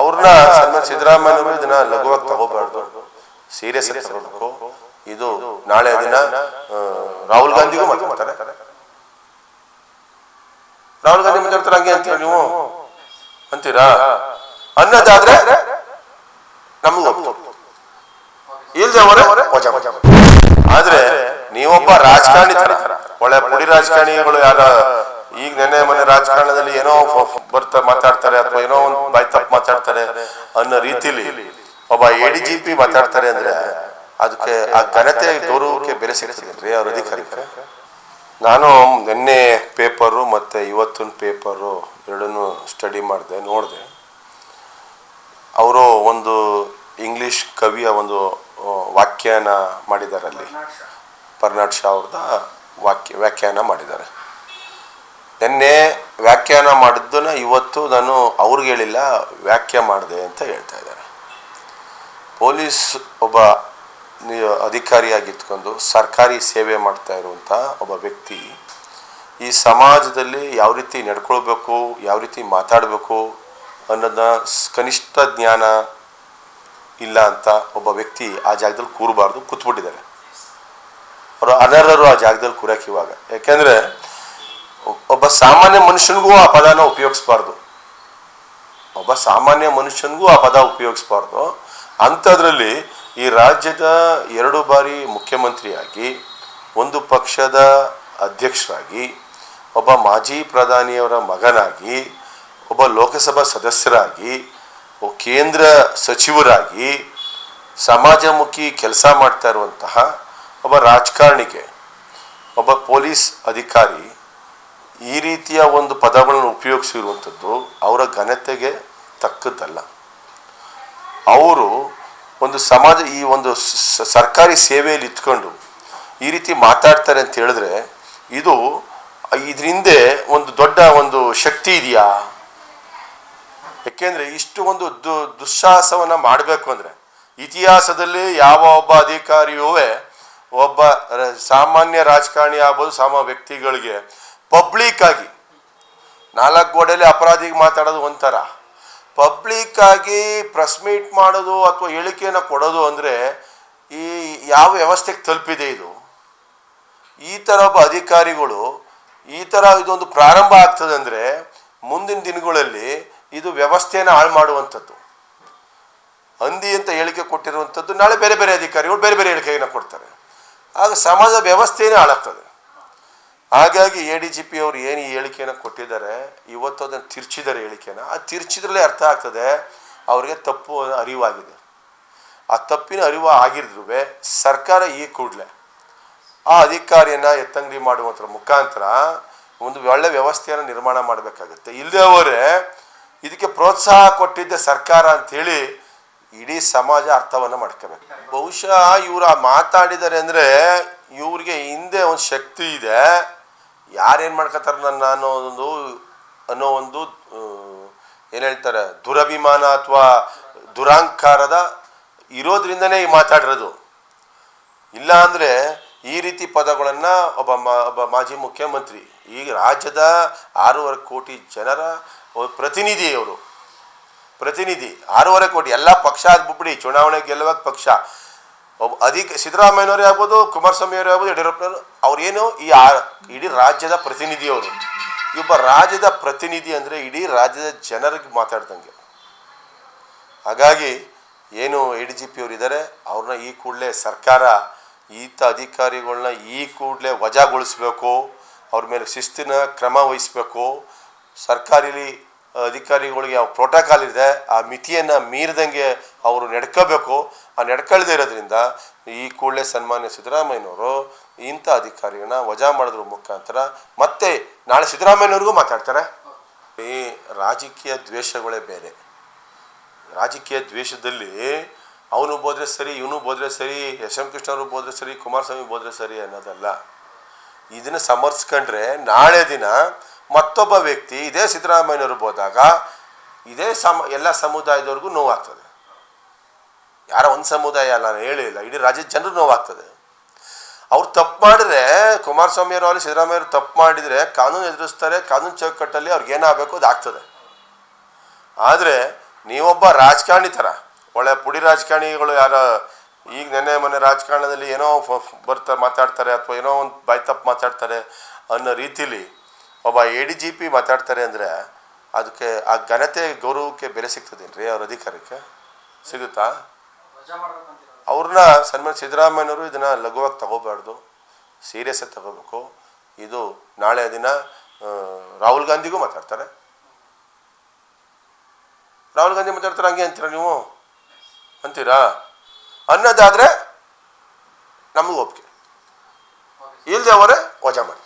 ಅವ್ರನ್ನ ಸನ್ಮಾನ ಸಿದ್ದರಾಮಯ್ಯನವರು ಇದನ್ನ ಲಘುವಾಗಿ ತಗೋಬಾರ್ದು. ಸೀರಿಯಸ್ ಆಗಿ ತಗೋಬೇಕು. ಇದು ನಾಳೆ ದಿನ ರಾಹುಲ್ ಗಾಂಧಿಗೂ ಮಾತಾಡ್ತಾರೆ. ರಾಹುಲ್ ಗಾಂಧಿ ಮಾತಾಡ್ತಾರೆ ಹಂಗೆ ಅಂತೀರ ನೀವು? ಅಂತೀರಾ? ಅನ್ನೋದಾದ್ರೆ ನಮಗೂ ಇಲ್ದೆ ಅವರೇ. ಆದ್ರೆ ನೀವೊಬ್ಬ ರಾಜಕಾರಣಿ ತರ. ಒಳ್ಳೆ ಪುಡಿ ರಾಜಕಾರಣಿಗಳು ಯಾರ ಈಗ ನೆನ್ನೆ ಮೊನ್ನೆ ರಾಜಕಾರಣದಲ್ಲಿ ಏನೋ ಬರ್ತಾ ಮಾತಾಡ್ತಾರೆ ಅಥವಾ ಏನೋ ಒಂದು ಬಾಯ್ ತಪ್ಪು ಮಾತಾಡ್ತಾರೆ ಅನ್ನೋ ರೀತಿಲಿ ಒಬ್ಬ ಎ ಡಿ ಜಿ ಪಿ ಮಾತಾಡ್ತಾರೆ ಅಂದ್ರೆ ಅದಕ್ಕೆ ಆ ಘನತೆ ಗೌರವಕ್ಕೆ ಬೆಲೆ ಸಿಗ್ತದೆ ಅವ್ರ ಅಧಿಕಾರಿ ನಾನು ನಿನ್ನೆ ಪೇಪರು ಮತ್ತು ಇವತ್ತಿನ ಪೇಪರು ಎರಡನ್ನು ಸ್ಟಡಿ ಮಾಡಿದೆ, ನೋಡಿದೆ. ಅವರು ಒಂದು ಇಂಗ್ಲಿಷ್ ಕವಿಯ ಒಂದು ವಾಕ್ಯಾನ ಮಾಡಿದ್ದಾರೆ ಅಲ್ಲಿ ಪರ್ನಾಡ್ ಶಾ ಅವ್ರದ ವಾಕ್ಯ ವ್ಯಾಖ್ಯಾನ ಮಾಡಿದ್ದಾರೆ. ನಿನ್ನೆ ವ್ಯಾಖ್ಯಾನ ಮಾಡಿದ್ದನ್ನು ಇವತ್ತು ನಾನು ಅವ್ರಿಗೆ ಹೇಳಿಲ್ಲ ವ್ಯಾಖ್ಯ ಮಾಡಿದೆ ಅಂತ ಹೇಳ್ತಾ ಇದ್ದಾರೆ. ಪೊಲೀಸ್ ಒಬ್ಬ ಅಧಿಕಾರಿಯಾಗಿತ್ಕೊಂಡು ಸರ್ಕಾರಿ ಸೇವೆ ಮಾಡ್ತಾ ಇರುವಂಥ ಒಬ್ಬ ವ್ಯಕ್ತಿ ಈ ಸಮಾಜದಲ್ಲಿ ಯಾವ ರೀತಿ ನಡ್ಕೊಳ್ಬೇಕು, ಯಾವ ರೀತಿ ಮಾತಾಡಬೇಕು ಅನ್ನೋದನ್ನ ಕನಿಷ್ಠ ಜ್ಞಾನ ಇಲ್ಲ ಅಂತ ಒಬ್ಬ ವ್ಯಕ್ತಿ ಆ ಜಾಗದಲ್ಲಿ ಕೂರಬಾರ್ದು, ಕೂತ್ಬಿಟ್ಟಿದ್ದಾರೆ. ಅವರು ಅನರ್ಹರು ಆ ಜಾಗದಲ್ಲಿ ಕೂರಕ್ಕೆ ಇವಾಗ. ಯಾಕೆಂದ್ರೆ ಒಬ್ಬ ಸಾಮಾನ್ಯ ಮನುಷ್ಯನಿಗೂ ಆ ಪದನ ಉಪಯೋಗಿಸ್ಬಾರ್ದು. ಒಬ್ಬ ಸಾಮಾನ್ಯ ಮನುಷ್ಯನಿಗೂ ಆ ಪದ ಉಪಯೋಗಿಸ್ಬಾರ್ದು. ಅಂಥದ್ರಲ್ಲಿ ಈ ರಾಜ್ಯದ ಎರಡು ಬಾರಿ ಮುಖ್ಯಮಂತ್ರಿಯಾಗಿ, ಒಂದು ಪಕ್ಷದ ಅಧ್ಯಕ್ಷರಾಗಿ, ಒಬ್ಬ ಮಾಜಿ ಪ್ರಧಾನಿಯವರ ಮಗನಾಗಿ, ಒಬ್ಬ ಲೋಕಸಭಾ ಸದಸ್ಯರಾಗಿ ಕೇಂದ್ರ ಸಚಿವರಾಗಿ, ಸಮಾಜಮುಖಿ ಕೆಲಸ ಮಾಡ್ತಾ ಇರುವಂತಹ ಒಬ್ಬ ರಾಜಕಾರಣಿಗೆ, ಒಬ್ಬ ಪೊಲೀಸ್ ಅಧಿಕಾರಿ ಈ ರೀತಿಯ ಒಂದು ಪದಗಳನ್ನು ಉಪಯೋಗಿಸಿರುವಂಥದ್ದು ಅವರ ಘನತೆಗೆ ತಕ್ಕದ್ದಲ್ಲ. ಅವರು ಒಂದು ಸಮಾಜ, ಈ ಒಂದು ಸರ್ಕಾರಿ ಸೇವೆಯಲ್ಲಿ ಇತ್ಕೊಂಡು ಈ ರೀತಿ ಮಾತಾಡ್ತಾರೆ ಅಂತ ಹೇಳಿದ್ರೆ ಇದು ಇದ್ರ ಒಂದು ದೊಡ್ಡ ಒಂದು ಶಕ್ತಿ ಇದೆಯಾ? ಯಾಕೆಂದರೆ ಇಷ್ಟು ಒಂದು ದು, ದುಸ್ಸಾಹಸವನ್ನು ಮಾಡಬೇಕು ಅಂದರೆ ಇತಿಹಾಸದಲ್ಲಿ ಯಾವ ಒಬ್ಬ ಅಧಿಕಾರಿಯೂ ಒಬ್ಬ ಸಾಮಾನ್ಯ ರಾಜಕಾರಣಿ ಆಗ್ಬೋದು ಸಾಮ ವ್ಯಕ್ತಿಗಳಿಗೆ ಪಬ್ಲಿಕ್ ಆಗಿ. ನಾಲ್ಕು ಗೋಡೆಯಲ್ಲಿ ಅಪರಾಧಿಗೆ ಮಾತಾಡೋದು ಒಂಥರ. ಪಬ್ಲಿಕ್ ಆಗಿ ಪ್ರೆಸ್ ಮೀಟ್ ಮಾಡೋದು ಅಥವಾ ಹೇಳಿಕೆಯನ್ನು ಕೊಡೋದು ಅಂದರೆ ಈ ಯಾವ ವ್ಯವಸ್ಥೆಗೆ ತಲುಪಿದೆ ಇದು? ಈ ಥರ ಒಬ್ಬ ಅಧಿಕಾರಿಗಳು ಈ ಥರ ಇದೊಂದು ಪ್ರಾರಂಭ ಆಗ್ತದೆ ಅಂದರೆ ಮುಂದಿನ ದಿನಗಳಲ್ಲಿ ಇದು ವ್ಯವಸ್ಥೆಯನ್ನು ಹಾಳು ಮಾಡುವಂಥದ್ದು. ಹಂದಿ ಅಂತ ಹೇಳಿಕೆ ಕೊಟ್ಟಿರುವಂಥದ್ದು ನಾಳೆ ಬೇರೆ ಬೇರೆ ಅಧಿಕಾರಿಗಳು ಬೇರೆ ಬೇರೆ ಹೇಳಿಕೆಯನ್ನು ಕೊಡ್ತಾರೆ. ಆಗ ಸಮಾಜ ವ್ಯವಸ್ಥೆಯೇ ಹಾಳಾಗ್ತದೆ. ಹಾಗಾಗಿ ಎ ಡಿ ಜಿ ಪಿ ಅವರು ಏನು ಈ ಹೇಳಿಕೆಯನ್ನು ಕೊಟ್ಟಿದ್ದಾರೆ, ಇವತ್ತು ಅದನ್ನು ತಿರ್ಚಿದ್ದಾರೆ ಹೇಳಿಕೆನ. ಆ ತಿರ್ಚಿದ್ರಲ್ಲೇ ಅರ್ಥ ಆಗ್ತದೆ, ಅವರಿಗೆ ತಪ್ಪು ಅರಿವಾಗಿದೆ. ಆ ತಪ್ಪಿನ ಅರಿವು ಆಗಿದ್ರು ಸರ್ಕಾರ ಈ ಕೂಡಲೇ ಆ ಅಧಿಕಾರಿಯನ್ನು ಎತ್ತಂಗಡಿ ಮಾಡುವಂಥರ ಮುಖಾಂತರ ಒಂದು ಒಳ್ಳೆ ವ್ಯವಸ್ಥೆಯನ್ನು ನಿರ್ಮಾಣ ಮಾಡಬೇಕಾಗುತ್ತೆ. ಇಲ್ಲದೆ ಇದಕ್ಕೆ ಪ್ರೋತ್ಸಾಹ ಕೊಟ್ಟಿದ್ದೆ ಸರ್ಕಾರ ಅಂಥೇಳಿ ಇಡೀ ಸಮಾಜ ಅರ್ಥವನ್ನು ಮಾಡ್ಕೋಬೇಕು. ಬಹುಶಃ ಇವರು ಮಾತಾಡಿದ್ದಾರೆ ಅಂದರೆ ಇವ್ರಿಗೆ ಹಿಂದೆ ಒಂದು ಶಕ್ತಿ ಇದೆ. ಯಾರೇನು ಮಾಡ್ಕೋತಾರೆ ನನ್ನ ಅನ್ನೋ ಒಂದು ಅನ್ನೋ ಒಂದು ಏನು ಹೇಳ್ತಾರೆ, ದುರಭಿಮಾನ ಅಥವಾ ದುರಾಂಕಾರದ ಇರೋದ್ರಿಂದನೇ ಈ ಮಾತಾಡಿರೋದು. ಇಲ್ಲ ಅಂದರೆ ಈ ರೀತಿ ಪದಗಳನ್ನು ಒಬ್ಬ ಮಾ ಒಬ್ಬ ಮಾಜಿ ಮುಖ್ಯಮಂತ್ರಿ, ಈ ರಾಜ್ಯದ ಆರೂವರೆ ಕೋಟಿ ಜನರ ಪ್ರತಿನಿಧಿ ಅವರು ಪ್ರತಿನಿಧಿ, ಆರೂವರೆ ಕೋಟಿ, ಎಲ್ಲ ಪಕ್ಷ ಆಗ್ಬಿಟ್ಬಿಡಿ, ಚುನಾವಣೆ ಗೆಲ್ಲುವಾಗ ಪಕ್ಷ. ಒಬ್ಬ ಅಧಿಕ, ಸಿದ್ದರಾಮಯ್ಯನವರೇ ಆಗ್ಬೋದು, ಕುಮಾರಸ್ವಾಮಿಯವರೇ ಆಗ್ಬೋದು, ಯಡಿಯೂರಪ್ಪನವರು ಅವ್ರೇನು ಈ ಆ, ಇಡೀ ರಾಜ್ಯದ ಪ್ರತಿನಿಧಿ ಅವರು. ಈ ಒಬ್ಬ ರಾಜ್ಯದ ಪ್ರತಿನಿಧಿ ಅಂದರೆ ಇಡೀ ರಾಜ್ಯದ ಜನರಿಗೆ ಮಾತಾಡ್ದಂಗೆ. ಹಾಗಾಗಿ ಏನು ಎ ಡಿ ಜಿ ಪಿ ಇದ್ದಾರೆ ಅವ್ರನ್ನ ಈ ಕೂಡಲೇ ಸರ್ಕಾರ, ಈತ ಅಧಿಕಾರಿಗಳನ್ನ ಈ ಕೂಡಲೇ ವಜಾಗೊಳಿಸ್ಬೇಕು, ಅವ್ರ ಮೇಲೆ ಶಿಸ್ತಿನ ಕ್ರಮ ವಹಿಸ್ಬೇಕು ಸರ್ಕಾರಿ ಅಧಿಕಾರಿಗಳಿಗೆ ಯಾವ ಪ್ರೋಟೋಕಾಲ್ ಇದೆ, ಆ ಮಿತಿಯನ್ನು ಮೀರಿದಂಗೆ ಅವರು ನಡ್ಕೋಬೇಕು. ಆ ನಡ್ಕೊಳ್ದೇ ಇರೋದ್ರಿಂದ ಈ ಕೂಡಲೇ ಸನ್ಮಾನ್ಯ ಸಿದ್ದರಾಮಯ್ಯನವರು ಇಂಥ ಅಧಿಕಾರಿಗಳನ್ನ ವಜಾ ಮಾಡೋದ್ರ ಮುಖಾಂತರ ಮತ್ತೆ ನಾಳೆ ಸಿದ್ದರಾಮಯ್ಯನವ್ರಿಗೂ ಮಾತಾಡ್ತಾರೆ. ಈ ರಾಜಕೀಯ ದ್ವೇಷಗಳೇ ಬೇರೆ. ರಾಜಕೀಯ ದ್ವೇಷದಲ್ಲಿ ಅವನು ಬೋದ್ರೆ ಸರಿ, ಇವನು ಬೋದ್ರೆ ಸರಿ, ಎಸ್ ಎಂ ಕೃಷ್ಣವರು ಬೋದ್ರೆ ಸರಿ, ಕುಮಾರಸ್ವಾಮಿ ಬೋದ್ರೆ ಸರಿ ಅನ್ನೋದಲ್ಲ. ಇದನ್ನು ಸಮರ್ಸ್ಕೊಂಡ್ರೆ ನಾಳೆ ದಿನ ಮತ್ತೊಬ್ಬ ವ್ಯಕ್ತಿ, ಇದೇ ಸಿದ್ದರಾಮಯ್ಯನವರು ಹೋದಾಗ, ಇದೇ ಸಮ, ಎಲ್ಲ ಸಮುದಾಯದವ್ರಿಗೂ ನೋವಾಗ್ತದೆ. ಯಾರೋ ಒಂದು ಸಮುದಾಯ ಅಲ್ಲ, ನಾನು ಹೇಳಿಲ್ಲ ಇಡೀ ರಾಜ್ಯದ ಜನರು ನೋವಾಗ್ತದೆ. ಅವ್ರು ತಪ್ಪು ಮಾಡಿದ್ರೆ, ಕುಮಾರಸ್ವಾಮಿಯವರು ಅಲ್ಲಿ ಸಿದ್ದರಾಮಯ್ಯವರು ತಪ್ಪು ಮಾಡಿದರೆ, ಕಾನೂನು ಎದುರಿಸ್ತಾರೆ, ಕಾನೂನು ಚೌಕಟ್ಟಲ್ಲಿ ಅವ್ರಿಗೆ ಏನಾಗಬೇಕು ಅದು ಆಗ್ತದೆ. ಆದರೆ, ನೀವೊಬ್ಬ ರಾಜಕಾರಣಿ ಥರ, ಒಳ್ಳೆ ಪುಡಿ ರಾಜಕಾರಣಿಗಳು ಯಾರ, ಈಗ ನೆನ್ನೆ ಮೊನ್ನೆ ರಾಜಕಾರಣದಲ್ಲಿ ಏನೋ ಬರ್ತಾರೆ ಬರ್ತಾ ಮಾತಾಡ್ತಾರೆ ಅಥವಾ ಏನೋ ಒಂದು ಬಾಯ್ತಪ್ಪು ಮಾತಾಡ್ತಾರೆ ಅನ್ನೋ ರೀತಿಲಿ ಒಬ್ಬ ಎ ಡಿ ಜಿ ಪಿ ಮಾತಾಡ್ತಾರೆ ಅಂದರೆ ಅದಕ್ಕೆ ಆ ಘನತೆ ಗೌರವಕ್ಕೆ ಬೆಲೆ ಸಿಗ್ತದೇನ್ರಿ ಅವ್ರ ಅಧಿಕಾರಕ್ಕೆ? ಸಿಗುತ್ತಾ? ಅವ್ರನ್ನ ಸನ್ಮಾನ ಸಿದ್ದರಾಮಯ್ಯವರು ಇದನ್ನು ಲಘುವಾಗಿ ತಗೋಬಾರ್ದು. ಸೀರಿಯಸ್ಸಾಗಿ ತಗೋಬೇಕು. ಇದು ನಾಳೆ ದಿನ ರಾಹುಲ್ ಗಾಂಧಿಗೂ ಮಾತಾಡ್ತಾರೆ. ರಾಹುಲ್ ಗಾಂಧಿ ಮಾತಾಡ್ತಾರೆ, ಹಂಗೆ ಅಂತೀರಾ ನೀವು? ಅಂತೀರಾ? ಅನ್ನೋದಾದರೆ ನಮಗೂ ಒಪ್ಪಿಗೆ. ಇಲ್ಲದೆ ಅವರೇ ವಜಾ ಮಾಡಿ.